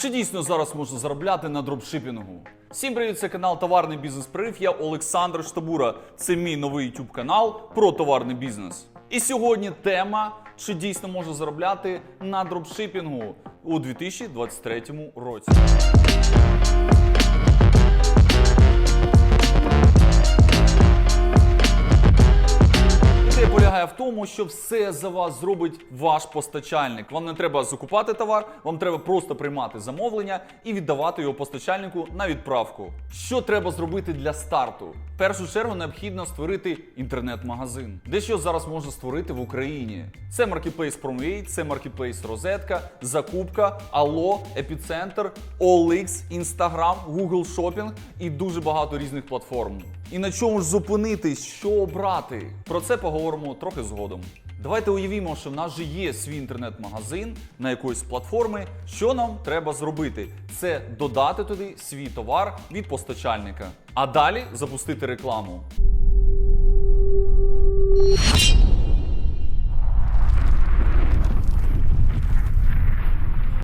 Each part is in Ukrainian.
Чи дійсно зараз можна заробляти на дропшипінгу? Всім привіт, це канал Товарний бізнес Прорив. Я Олександр Штабура. Це мій новий YouTube канал про товарний бізнес. І сьогодні тема, чи дійсно можна заробляти на дропшипінгу у 2023 році. Тому, що все за вас зробить ваш постачальник. Вам не треба закупати товар, вам треба просто приймати замовлення і віддавати його постачальнику на відправку. Що треба зробити для старту? В першу чергу необхідно створити інтернет-магазин. Дещо зараз можна створити в Україні. Це Marketplace Promway, це Marketplace Розетка, Закупка, Allo, Епіцентр, OLX, Instagram, Google Shopping і дуже багато різних платформ. І на чому ж зупинитись, що обрати? Про це поговоримо трохи згодом. Давайте уявімо, що в нас же є свій інтернет-магазин на якоїсь платформи. Що нам треба зробити? Це додати туди свій товар від постачальника, а далі запустити рекламу.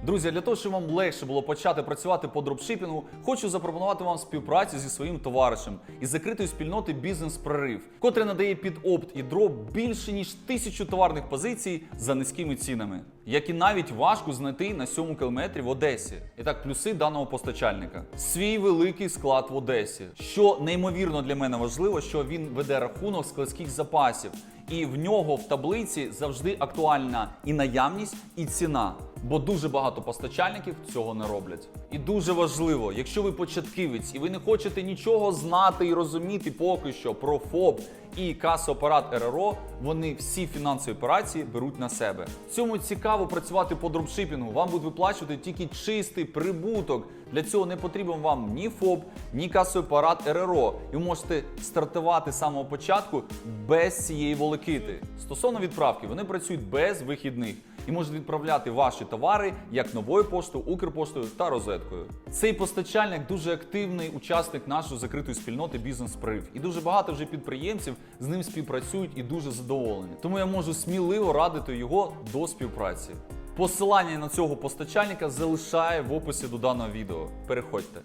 Друзі, для того, щоб вам легше було почати працювати по дропшипінгу, хочу запропонувати вам співпрацю зі своїм товаришем із закритої спільноти Бізнес Прорив, котре надає під опт і дроп більше ніж тисячу товарних позицій за низькими цінами, які навіть важко знайти на сьому кілометрі в Одесі. І так, плюси даного постачальника: свій великий склад в Одесі, що неймовірно для мене важливо, що він веде рахунок складських запасів. І в нього в таблиці завжди актуальна і наявність, і ціна. Бо дуже багато постачальників цього не роблять. І дуже важливо, якщо ви початківець і ви не хочете нічого знати і розуміти поки що про ФОП і касоапарат РРО, вони всі фінансові операції беруть на себе. Цьому цікаво працювати по дропшипінгу. Вам будуть виплачувати тільки чистий прибуток. Для цього не потрібен вам ні ФОП, ні касоапарат РРО. І ви можете стартувати з самого початку без цієї волокити. Стосовно відправки, вони працюють без вихідних і можуть відправляти ваші товари як новою поштою, Укрпоштою та розеткою. Цей постачальник дуже активний учасник нашої закритої спільноти Бізнес Прив. І дуже багато вже підприємців з ним співпрацюють і дуже задоволені. Тому я можу сміливо радити його до співпраці. Посилання на цього постачальника залишаю в описі до даного відео. Переходьте.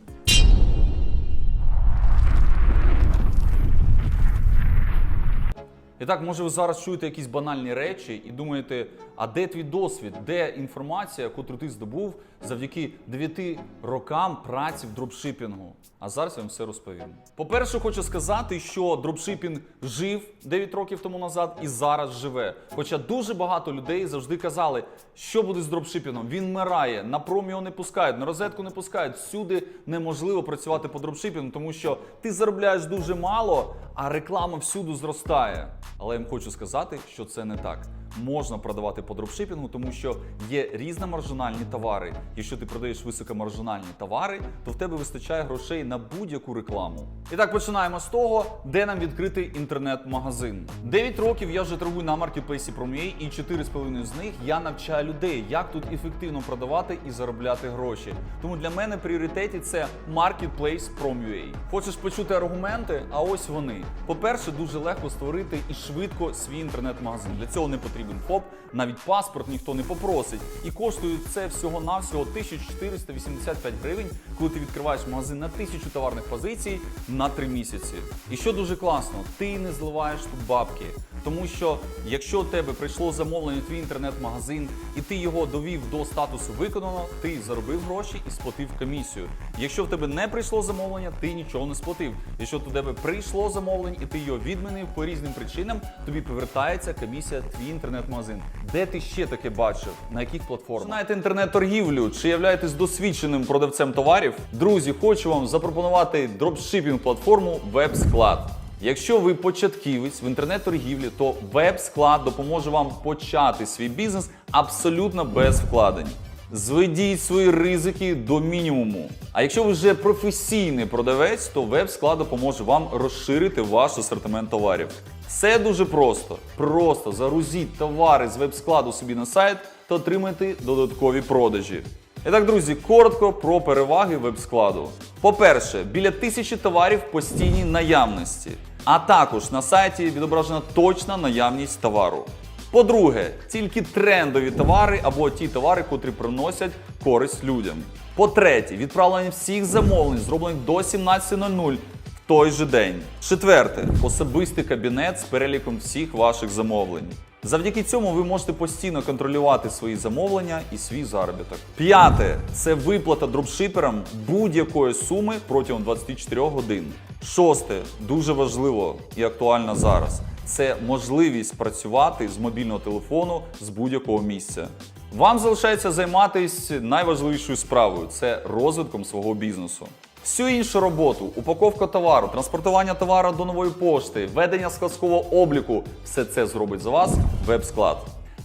І так, може, ви зараз чуєте якісь банальні речі і думаєте, а де твій досвід, де інформація, яку ти здобув завдяки 9 рокам праці в дропшипінгу? А зараз я вам все розповім. По-перше, хочу сказати, що дропшипінг жив 9 років тому назад і зараз живе. Хоча дуже багато людей завжди казали, що буде з дропшипінгом. Він вмирає, на пром його не пускають, на розетку не пускають. Всюди неможливо працювати по дропшипінгу, тому що ти заробляєш дуже мало, а реклама всюди зростає. Але я вам хочу сказати, що це не так. Можна продавати по дропшипінгу, тому що є різномаржинальні товари. Якщо ти продаєш високомаржинальні товари, то в тебе вистачає грошей на будь-яку рекламу. І так починаємо з того, де нам відкрити інтернет-магазин. 9 років я вже торгую на маркетплейсі Promie, і 4,5 з них я навчаю людей, як тут ефективно продавати і заробляти гроші. Тому для мене пріоритеті це Marketplace Promue. Хочеш почути аргументи? А ось вони. По-перше, дуже легко створити і швидко свій інтернет-магазин. Для цього не потрібен ФОП, навіть паспорт ніхто не попросить. І коштує це всього-навсього 1485 гривень, коли ти відкриваєш магазин на 1000 товарних позицій на 3 місяці. І що дуже класно, ти не зливаєш тут бабки. Тому що якщо у тебе прийшло замовлення твій інтернет-магазин і ти його довів до статусу виконано, ти заробив гроші і сплатив комісію. Якщо в тебе не прийшло замовлення, ти нічого не сплатив. Якщо до тебе прийшло замовлення і ти його відмінив по різним причинам, тобі повертається комісія твій інтернет-магазин. Де ти ще таке бачив? На яких платформах? Знаєте інтернет-торгівлю? Чи являєтесь досвідченим продавцем товарів? Друзі, хочу вам запропонувати дропшипінг платформу WebSклад. Якщо ви початківець в інтернет-торгівлі, то веб-склад допоможе вам почати свій бізнес абсолютно без вкладень. Зведіть свої ризики до мінімуму. А якщо ви вже професійний продавець, то веб-склад допоможе вам розширити ваш асортимент товарів. Все дуже просто. Просто загрузіть товари з веб-складу собі на сайт та отримайте додаткові продажі. І так, друзі, коротко про переваги веб-складу. По-перше, біля тисячі товарів в постійній наявності. А також на сайті відображена точна наявність товару. По-друге, тільки трендові товари або ті товари, котрі приносять користь людям. По-третє, відправлення всіх замовлень, зроблених до 17.00 в той же день. Четверте, особистий кабінет з переліком всіх ваших замовлень. Завдяки цьому ви можете постійно контролювати свої замовлення і свій заробіток. П'яте це виплата дропшиперам будь-якої суми протягом 24 годин. Шосте дуже важливо і актуально зараз. Це можливість працювати з мобільного телефону з будь-якого місця. Вам залишається займатися найважливішою справою це розвитком свого бізнесу. Всю іншу роботу, упаковка товару, транспортування товару до нової пошти, ведення складського обліку все це зробить за вас веб-склад.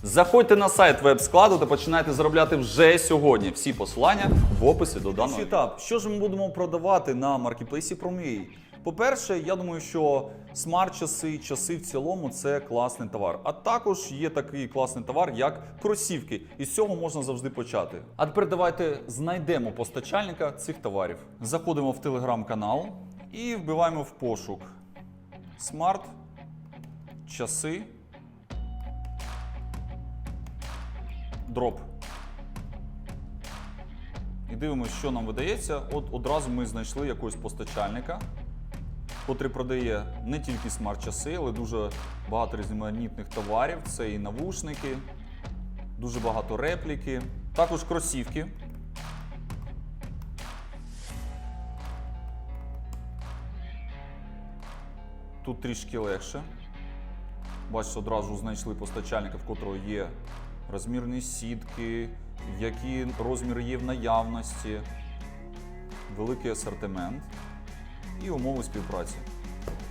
Заходьте на сайт веб-складу та починайте заробляти вже сьогодні. Всі посилання в описі до даного. Етап. Що ж ми будемо продавати на маркетплейсі Promій? По-перше, я думаю, що смарт-часи, часи в цілому це класний товар. А також є такий класний товар, як кросівки. І з цього можна завжди почати. А тепер давайте знайдемо постачальника цих товарів. Заходимо в телеграм-канал і вбиваємо в пошук смарт, часи, дроп. І дивимося, що нам видається. От одразу ми знайшли якогось постачальника, котрий продає не тільки смарт-часи, але дуже багато різноманітних товарів. Це і навушники, дуже багато репліки, також кросівки. Тут трішки легше. Бачите, одразу знайшли постачальника, в котрого є розмірні сітки, які розміри є в наявності, великий асортимент і умови співпраці.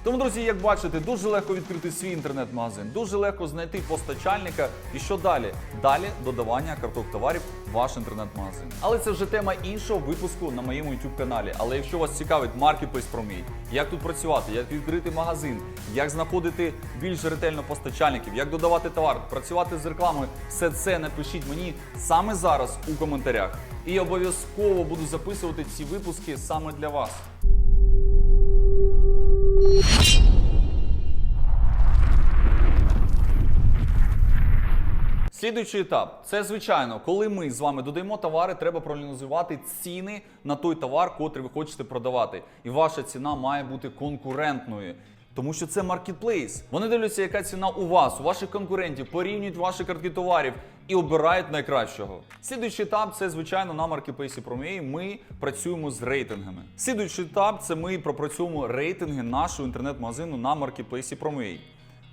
Тому, друзі, як бачите, дуже легко відкрити свій інтернет-магазин, дуже легко знайти постачальника. І що далі? Далі додавання карток товарів в ваш інтернет-магазин. Але це вже тема іншого випуску на моєму youtube каналі. Але якщо вас цікавить Marketplace Promій, як тут працювати, як відкрити магазин, як знаходити більш ретельно постачальників, як додавати товар, працювати з рекламою, все це напишіть мені саме зараз у коментарях. І обов'язково буду записувати ці випуски саме для вас. Слідуючий етап це звичайно, коли ми з вами додаємо товари, треба проаналізувати ціни на той товар, котрий ви хочете продавати. І ваша ціна має бути конкурентною. Тому що це маркетплейс. Вони дивляться, яка ціна у вас, у ваших конкурентів, порівнюють ваші картки товарів і обирають найкращого. Слідуючий етап це звичайно на маркетплейсі Promей. Ми працюємо з рейтингами. Слідуючий етап це ми пропрацюємо рейтинги нашого інтернет-магазину на маркетплейсі Promей.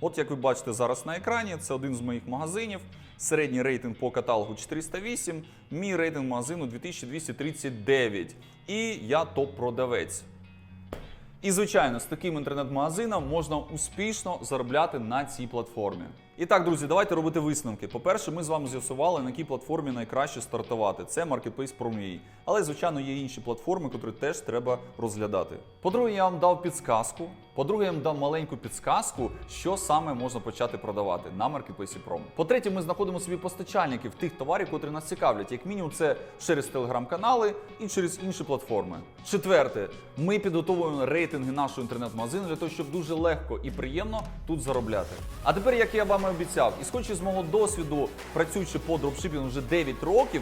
От як ви бачите зараз на екрані, це один з моїх магазинів. Середній рейтинг по каталогу 408, мій рейтинг магазину 2239. І я топ-продавець. І, звичайно, з таким інтернет-магазином можна успішно заробляти на цій платформі. І так, друзі, давайте робити висновки. По-перше, ми з вами з'ясували, на якій платформі найкраще стартувати. Це Marketplace Promій. Але, звичайно, є інші платформи, які теж треба розглядати. По-друге, я вам дав підсказку. По-друге, я вам дав маленьку підсказку, що саме можна почати продавати на Marketplace Prom. По-третє, ми знаходимо собі постачальників тих товарів, котрі нас цікавлять. Як мінімум, це через телеграм-канали і через інші платформи. Четверте, ми підготовуємо рейтинги нашого інтернет-магазину для того, щоб дуже легко і приємно тут заробляти. А тепер, як я вам обіцяв, і схочі з мого досвіду, працюючи по дропшипінгу вже 9 років.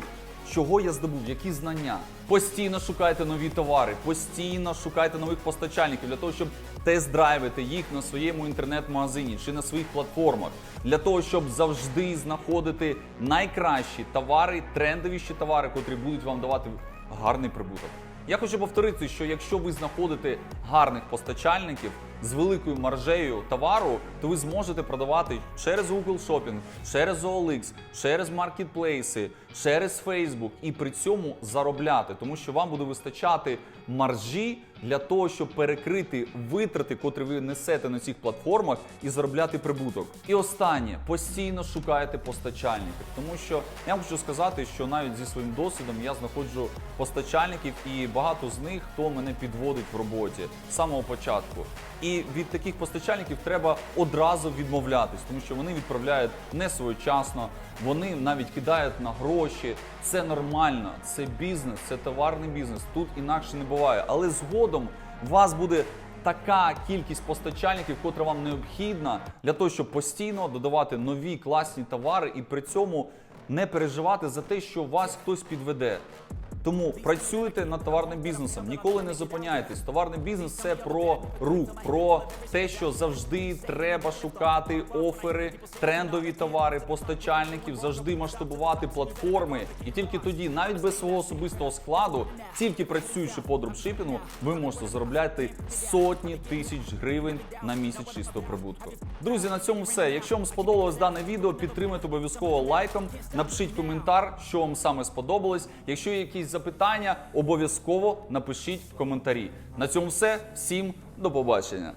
Чого я здобув, які знання? Постійно шукайте нові товари, постійно шукайте нових постачальників для того, щоб тест-драйвити їх на своєму інтернет-магазині чи на своїх платформах, для того, щоб завжди знаходити найкращі товари, трендовіші товари, котрі будуть вам давати гарний прибуток. Я хочу повторити, що якщо ви знаходите гарних постачальників з великою маржею товару, то ви зможете продавати через Google Shopping, через OLX, через маркетплейси, через Facebook і при цьому заробляти, тому що вам буде вистачати маржі для того, щоб перекрити витрати, котрі ви несете на цих платформах, і заробляти прибуток. І останнє постійно шукайте постачальників, тому що я вам хочу сказати, що навіть зі своїм досвідом я знаходжу постачальників, і багато з них хто мене підводить в роботі з самого початку. І від таких постачальників треба одразу відмовлятись, тому що вони відправляють не своєчасно, вони навіть кидають на гроші. Це нормально, це бізнес, це товарний бізнес. Тут інакше не буває. Але згодом у вас буде така кількість постачальників, котра вам необхідна для того, щоб постійно додавати нові класні товари і при цьому не переживати за те, що вас хтось підведе. Тому працюйте над товарним бізнесом, ніколи не зупиняйтесь. Товарний бізнес це про рух, про те, що завжди треба шукати офери, трендові товари, постачальників, завжди масштабувати платформи. І тільки тоді, навіть без свого особистого складу, тільки працюючи по дропшипінгу, ви можете заробляти сотні тисяч гривень на місяць чистого прибутку. Друзі, на цьому все. Якщо вам сподобалось дане відео, підтримайте обов'язково лайком, напишіть коментар, що вам саме сподобалось. Якщо є якісь запитання, обов'язково напишіть в коментарі. На цьому все. Всім до побачення.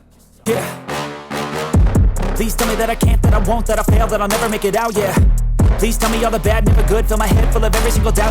Please tell me that I can't, that I won't, that I fail, that I'll never make it out, yeah. Please tell me all the bad, never good, fill my head full of every single doubt.